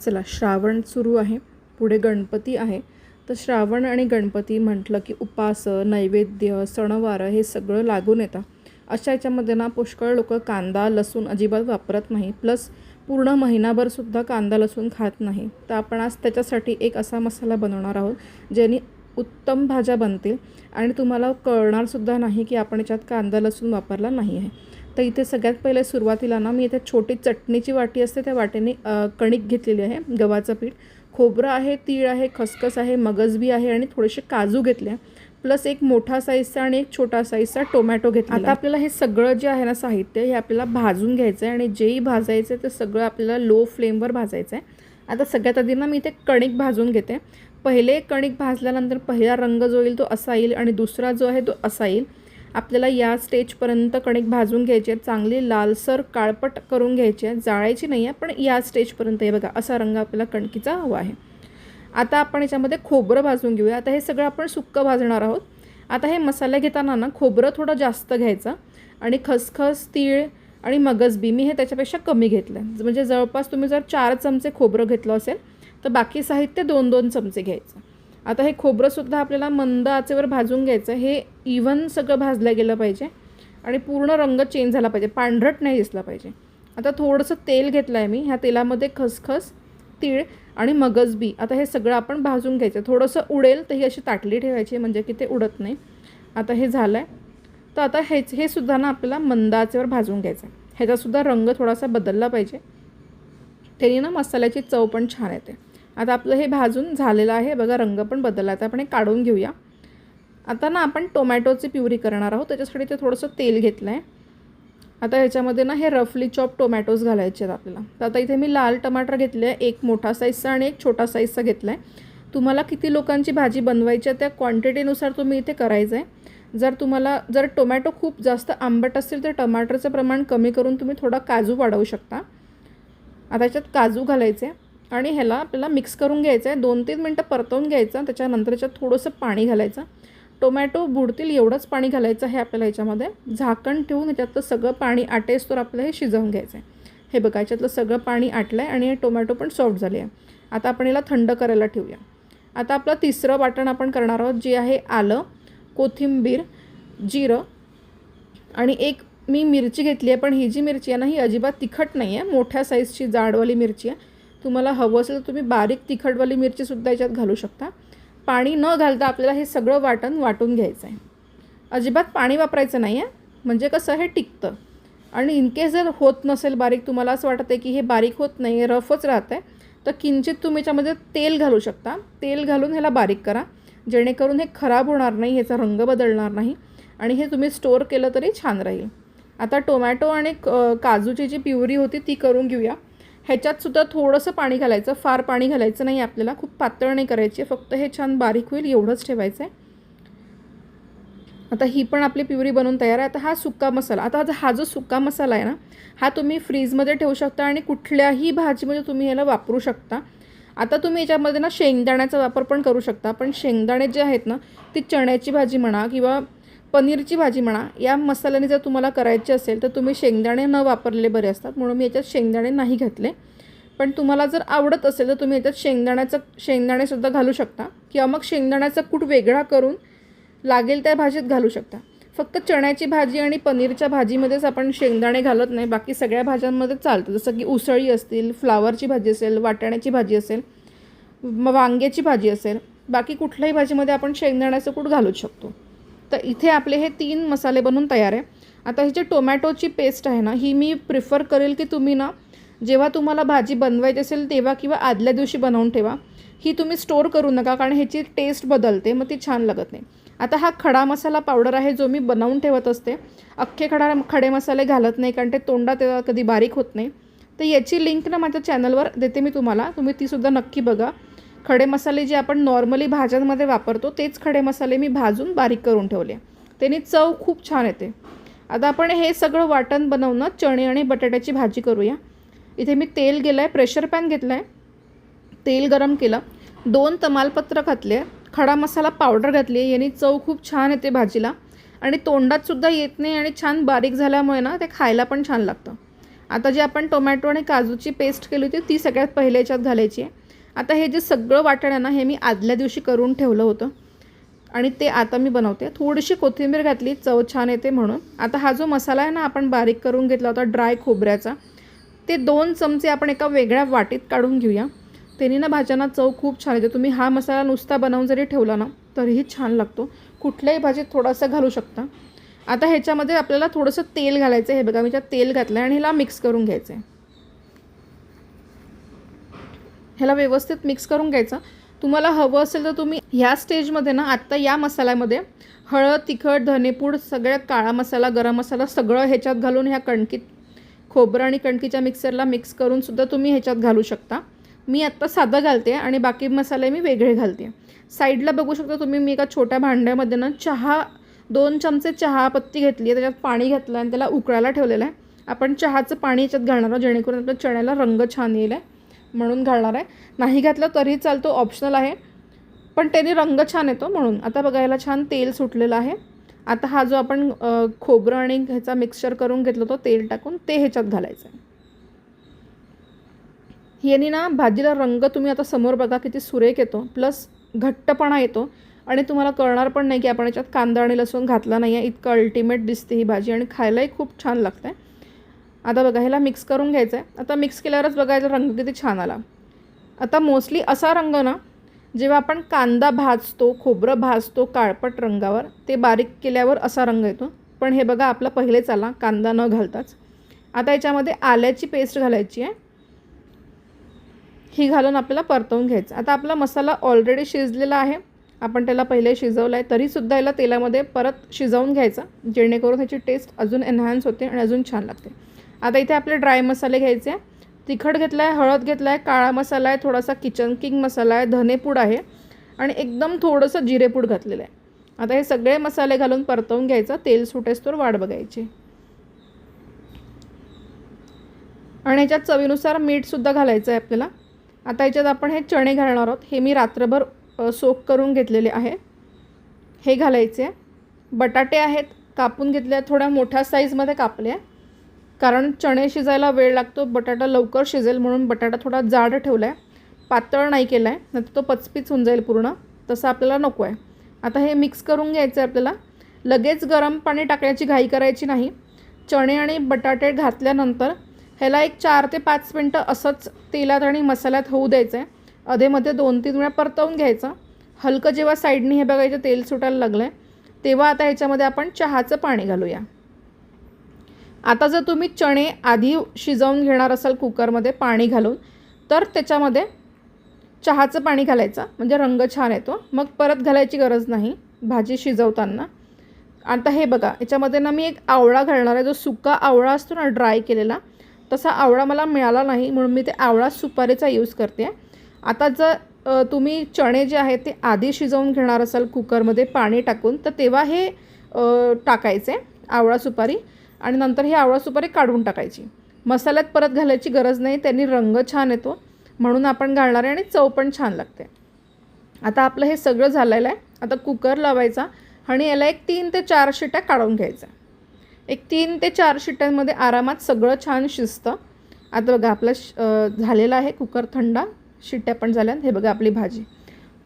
चला श्रावण सुरू आहे पुढे गणपती आहे. तर श्रावण आणि गणपती म्हटलं की उपास नैवेद्य सणवार हे सगळं लागून येतं. अशा याच्यामध्ये ना पुष्कळ लोक कांदा लसूण अजिबात वापरत नाही. प्लस पूर्ण महिनाभरसुद्धा कांदा लसूण खात नाही. तर आपण आज त्याच्यासाठी एक असा मसाला बनवणार आहोत ज्याने उत्तम भाज्या बनतील. आणि तुम्हाला कळणारसुद्धा नाही की आपण याच्यात कांदा लसूण वापरला नाही आहे तर इथे सगळ्यात पहिले सुरुवातीला ना मी इथे छोटी चटणीची वाटी असते त्या वाटीने कणिक घेतलेली आहे गव्हाचं पीठ. खोबरं आहे तीळ आहे खसखस आहे मगजबी आहे आणि थोडेसे काजू घेतले प्लस एक मोठा साईजचा आणि एक छोटा साईजचा टोमॅटो घेतला आता आपल्याला हे सगळं जे आहे ना साहित्य हे आपल्याला भाजून घ्यायचं आहे आणि जेही भाजायचं आहे ते सगळं आपल्याला लो फ्लेमवर भाजायचं आहे आता सगळ्यात आधी ना मी इथे कणिक भाजून घेते. पहिले कणिक भाजल्यानंतर पहिला रंग जो येईल तो असा येईल आणि दुसरा जो आहे तो असा येईल. आपल्याला या स्टेजपर्यंत कणिक भाजून घ्यायची आहेत चांगली लालसर काळपट करून घ्यायची आहे जाळायची नाही आहे पण या स्टेजपर्यंत हे बघा असा रंग आपल्याला कणकीचा हवा आहे. आता आपण याच्यामध्ये खोबरं भाजून घेऊया. आता हे सगळं आपण सुक्कं भाजणार आहोत. आता हे मसाले घेताना ना खोबरं थोडं जास्त घ्यायचं आणि खसखस तीळ आणि मगजबी मी हे त्याच्यापेक्षा कमी घेतलं आहे म्हणजे जवळपास तुम्ही जर चार चमचे खोबरं घेतलं असेल तर बाकी साहित्य दोन दोन चमचे घ्यायचं. आता हे खोबरंसुद्धा आपल्याला मंद आचेवर भाजून घ्यायचं. हे इव्हन सगळं भाजलं गेलं पाहिजे आणि पूर्ण रंग चेंज झाला पाहिजे. पांढरट नाही दिसला पाहिजे. आता थोडंसं तेल घेतलं आहे मी. ह्या तेलामध्ये खसखस तीळ आणि मगजबी आता हे सगळं आपण भाजून घ्यायचं. थोडंसं उडेल तर ही अशी ताटली ठेवायची म्हणजे की ते उडत नाही. आता हे झालं आहे तर आता हेच हे सुद्धा ना आपल्याला मंदाचेवर भाजून घ्यायचं आहे ह्याचासुद्धा रंग थोडासा बदलला पाहिजे. त्याने ना मसाल्याची चव पण छान येते. आता आपलं हे भाजून झालेलं आहे. बघा रंग पण बदलला आहे आपण हे काढून घेऊया. आता ना आपण टोमॅटोची प्युरी करणार आहोत. त्याच्यासाठी ते थोडंसं तेल घेतलं आहे आता ह्याच्यामध्ये ना हे रफली चॉप टोमॅटोज घालायचे आहेत आपल्याला. तर आता इथे मी लाल टमाटर घेतले आहे एक मोठा साईजचा आणि एक छोटा साईजचा घेतला आहे तुम्हाला किती लोकांची भाजी बनवायची आहे त्या क्वांटिटीनुसार तुम्ही इथे करायचं आहे जर तुम्हाला जर टोमॅटो खूप जास्त आंबट असतील तर टमाटरचं प्रमाण कमी करून तुम्ही थोडा काजू वाढवू शकता. आता याच्यात काजू घालायचे. आणि ह्याला आपल्याला मिक्स करून घ्यायचं आहे दोन तीन मिनटं परतवून घ्यायचं त्याच्यानंतर याच्यात थोडंसं पाणी घालायचं. टोमॅटो बुडतील एवढंच पाणी घालायचं आहे आपल्याला याच्यामध्ये. झाकण ठेवून याच्यातलं सगळं पाणी आटेस तर आपल्याला हे शिजवून घ्यायचं आहे हे बघा याच्यातलं सगळं पाणी आटलं आहे आणि हे टोमॅटो पण सॉफ्ट झाले आहे. आता आपण याला थंड करायला ठेवूया. आता आपलं तिसरं वाटण आपण करणार आहोत जे आहे आलं कोथिंबीर जिरं आणि एक मी मिरची घेतली आहे पण ही जी मिरची आहे ना ही अजिबात तिखट नाही आहे मोठ्या साईजची जाडवाली मिरची आहे. तुम्हाला हवं असेल तर तुम्ही बारीक तिखटवाली मिरचीसुद्धा याच्यात घालू शकता. पाणी न घालता आपल्याला हे सगळं वाटण वाटून घ्यायचं आहे अजिबात पाणी वापरायचं नाही आहे म्हणजे कसं हे टिकतं. आणि इनकेस जर होत नसेल बारीक तुम्हाला असं वाटत आहे की हे बारीक होत नाही आहे रफच राहत आहे तर किंचित तुम्ही याच्यामध्ये तेल घालू शकता. तेल घालून ह्याला बारीक करा. जेणेकरून हे खराब होणार नाही ह्याचा रंग बदलणार नाही आणि हे तुम्ही स्टोअर केलं तरी छान राहील. आता टोमॅटो आणि काजूची जी प्युरी होती ती करून घेऊया. ह्याच्यात सुद्धा थोडंसं पाणी घालायचं. फार पाणी घालायचं नाही आपल्याला खूप पातळ नाही करायची फक्त हे छान बारीक होईल एवढंच ठेवायचं आहे. आता ही पण आपली प्युरी बनवून तयार आहे. आता हा सुका मसाला आता हा- हा जो सुका मसाला आहे ना हा तुम्ही फ्रीजमध्ये ठेवू शकता आणि कुठल्याही भाजीमध्ये तुम्ही ह्याला वापरू शकता. आता तुम्ही याच्यामध्ये ना शेंगदाण्याचा वापर पण करू शकता. पण शेंगदाणे जे आहेत ना ती चण्याची भाजी म्हणा किंवा पनीरची भाजी म्हणा या मसाल्याने जर तुम्हाला करायची असेल तर तुम्ही शेंगदाणे न वापरलेले बरे असतात म्हणून मी याच्यात शेंगदाणे नाही घातले. पण तुम्हाला जर आवडत असेल तर तुम्ही याच्यात शेंगदाण्याचं शेंगदाणेसुद्धा घालू शकता किंवा मग शेंगदाण्याचा कूट वेगळा करून लागेल त्या भाजीत घालू शकता. फक्त चण्याची भाजी आणि पनीरच्या भाजीमध्येच आपण शेंगदाणे घालत नाही बाकी सगळ्या भाज्यांमध्ये चालतं. जसं की उसळी असतील फ्लावरची भाजी असेल वाटाण्याची भाजी असेल मग वांग्याची भाजी असेल बाकी कुठल्याही भाजीमध्ये आपण शेंगदाण्याचं कूट घालूच शकतो. तर इथे आपले हे तीन मसाले बनवून तयार आहे. आता ही जी टोमॅटोची पेस्ट आहे ना ही मी प्रिफर करेल की तुम्ही ना जेव्हा तुम्हाला भाजी बनवायची असेल तेव्हा किंवा आदल्या दिवशी बनवून ठेवा. ही तुम्ही स्टोअर करू नका कारण ह्याची टेस्ट बदलते मग ती छान लागत नाही. आता हा खडा मसाला पावडर आहे जो मी बनवून ठेवत असते. अख्खे खडा खडे मसाले घालत नाही कारण ते तोंडात कधी बारीक होत नाही. तर याची लिंक ना माझ्या चॅनलवर देते मी तुम्हाला तुम्ही तीसुद्धा नक्की बघा. खडे मसाले जे आपण नॉर्मली भाज्यांमध्ये वापरतो तेच खडे मसाले मी भाजून बारीक करून ठेवले. त्याने चव खूप छान येते. आता आपण हे सगळं वाटण बनवणं चणे आणि बटाट्याची भाजी करूया. इथे मी तेल गेलं आहे प्रेशर पॅन घेतलं आहे तेल गरम केलं. दोन तमालपत्र घातले. खडा मसाला पावडर घातली. आहे याने चव खूप छान येते भाजीला. आणि तोंडातसुद्धा येत नाही आणि छान बारीक झाल्यामुळे ना ते खायला पण छान लागतं. आता जे आपण टोमॅटो आणि काजूची पेस्ट केली होती ती सगळ्यात पहिले याच्यात घालायची आहे. आता हे जे सगळं वाटण आहे ना हे मी आदल्या दिवशी करून ठेवलं होतं. आणि ते आता मी बनवते. थोडीशी कोथिंबीर घातली चव छान येते म्हणून. आता हा जो मसाला आहे ना आपण बारीक करून घेतला होता ड्राय खोबऱ्याचा ते दोन चमचे आपण एका वेगळ्या वाटीत काढून घेऊया. त्यांनी ना भाज्यांना चव खूप छान येते. तुम्ही हा मसाला नुसता बनवून जरी ठेवला ना तरीही छान लागतो. कुठल्याही भाजीत थोडासा घालू शकता. आता ह्याच्यामध्ये आपल्याला थोडंसं तेल घालायचं आहे. हे बघा मी त्यात तेल घातलं आहे आणि ह्याला मिक्स करून घ्यायचं आहे ह्याला व्यवस्थित मिक्स करून घ्यायचं. तुम्हाला हवं असेल तर तुम्ही ह्या स्टेजमध्ये ना आत्ता या मसाल्यामध्ये हळद तिखट धनेपूड सगळ्यात काळा मसाला गरम मसाला सगळं ह्याच्यात घालून ह्या कणकीत खोबरं आणि कणकीच्या मिक्सरला मिक्स करूनसुद्धा तुम्ही ह्याच्यात घालू शकता. मी आत्ता साधं घालते आणि बाकी मसाले मी वेगळे घालते. साईडला बघू शकता तुम्ही मी एका छोट्या भांड्यामध्ये ना चहा दोन चमचे चहा पत्ती घेतली आहे त्याच्यात पाणी घातलं आणि त्याला उकळायला ठेवलेलं आहे. आपण चहाचं पाणी याच्यात घालणार आहोत जेणेकरून आपल्या चण्याला रंग छान येईल आहे. म्हणून घालणार आहे. नाही घातलं तरी चालतो ऑप्शनल आहे. पण त्याने रंग छान येतो म्हणून. आता बघायला छान तेल सुटलेलं आहे. आता हा जो आपण खोबरं आणि ह्याचा मिक्सचर करून घेतलं होतं तेल टाकून ते ह्याच्यात घालायचं आहे याने ना भाजीला रंग तुम्ही आता समोर बघा किती सुरेख येतो. प्लस घट्टपणा येतो. आणि तुम्हाला कळणार पण नाही की आपण याच्यात कांदा आणि लसूण घातला नाही आहे इतकं अल्टिमेट दिसते ही भाजी आणि खायलाही खूप छान लागते आता बघा ह्याला मिक्स करून घ्यायचं आहे आता मिक्स केल्यावरच बघायचा रंग किती छान आला. आता मोस्टली असा रंग ना जेव्हा आपण कांदा भाजतो खोबरं भाजतो काळपट रंगावर ते बारीक केल्यावर असा रंग येतो. पण हे बघा आपला पहिलेच आला कांदा न घालताच. आता याच्यामध्ये आल्याची पेस्ट घालायची आहे. ही घालून आपल्याला परतवून घ्यायचं. आता आपला मसाला ऑलरेडी शिजलेला आहे. आपण त्याला पहिले शिजवलं आहे तरीसुद्धा याला तेलामध्ये परत शिजवून घ्यायचं. जेणेकरून ह्याची टेस्ट अजून एन्हान्स होते आणि अजून छान लागते. आता इथे आपले ड्राय मसाले घ्यायचे. तिखट घेतला आहे हळद घेतला आहे काळा मसाला आहे थोडासा किचन किंग मसाला आहे धनेपूड आहे आणि एकदम थोडंसं जिरेपूड घातलेलं आहे. आता हे सगळे मसाले घालून परतवून घ्यायचं तेल सुटेस्तोर वाट बघायची. आणि ह्याच्यात चवीनुसार मीठसुद्धा घालायचं आहे आपल्याला. आता ह्याच्यात आपण हे चणे घालणार आहोत. हे मी रात्रभर सोक करून घेतलेले आहे. हे घालायचे. बटाटे आहेत कापून घेतले आहेत थोड्या मोठ्या साईजमध्ये कापले आहे कारण चणे शिजायला वेळ लागतो बटाटा लवकर शिजेल म्हणून बटाटा थोडा जाड ठेवला आहे पातळ नाही केला आहे नाही तो पचपीच होऊन जाईल पूर्ण तसं आपल्याला नको आहे. आता हे मिक्स करून घ्यायचं आहे आपल्याला. लगेच गरम पाणी टाकण्याची घाई करायची नाही. चणे आणि बटाटे घातल्यानंतर ह्याला एक चार ते पाच मिनटं असंच तेलात आणि मसाल्यात होऊ द्यायचं आहे अधेमध्ये दोन तीन वेळा परतवून घ्यायचं. हलकं जेव्हा साईडनी हे बघायचं तेल सुटायला लागलं आहे तेव्हा आता ह्याच्यामध्ये आपण चहाचं पाणी घालूया. आता जर तुम्ही चणे आधी शिजवून घेणार असाल कुकरमध्ये पाणी घालून तर त्याच्यामध्ये चहाचं पाणी घालायचं म्हणजे रंग छान येतो. मग परत घालायची गरज नाही भाजी शिजवताना. आता हे बघा याच्यामध्ये ना मी एक आवळा घालणार आहे जो सुका आवळा असतो ना ड्राय केलेला तसा आवळा मला मिळाला नाही म्हणून मी ते आवळा सुपारीचा यूज करते. आता जर तुम्ही चणे जे आहेत ते आधी शिजवून घेणार असाल कुकरमध्ये पाणी टाकून तर तेव्हा हे टाकायचे आवळा सुपारी. आणि नंतर ही आवळा सुपारी काढून टाकायची. मसाल्यात परत घालायची गरज नाही त्यांनी रंग छान येतो म्हणून आपण घालणार आहे आणि चव पण छान लागते. आता आपलं हे सगळं झालेलं आहे. आता कुकर लावायचा आणि याला एक तीन ते चार शिट्या काढून घ्यायच्या. एक तीन ते चार शिट्ट्यांमध्ये आरामात सगळं छान शिजतं. आता बघा आपलं श- झालेला झालेलं आहे कुकर थंडा. शिट्ट्या पण झाल्या. हे बघा आपली भाजी.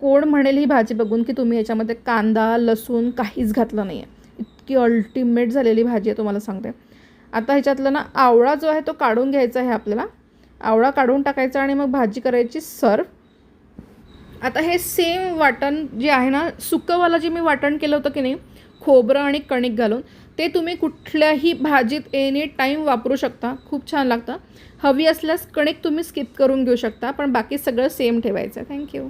कोण म्हणेल ही भाजी बघून की तुम्ही याच्यामध्ये कांदा लसूण काहीच घातलं नाही आहे इतकी अल्टिमेट झालेली भाजी आहे तुम्हाला सांगते. आता ह्याच्यातलं ना आवळा जो आहे तो काढून घ्यायचा आहे आपल्याला. आवळा काढून टाकायचा आणि मग भाजी करायची सर्व आता हे सेम वाटण जे आहे ना सुकंवालं जे मी वाटण केलं होतं की नाही खोबरं आणि कणिक घालून ते तुम्ही कुठल्याही भाजीत एनी टाईम वापरू शकता. खूप छान लागतं. हवी असल्यास कणिक तुम्ही स्किप करून घेऊ शकता पण बाकी सगळं सेम ठेवायचं. थँक्यू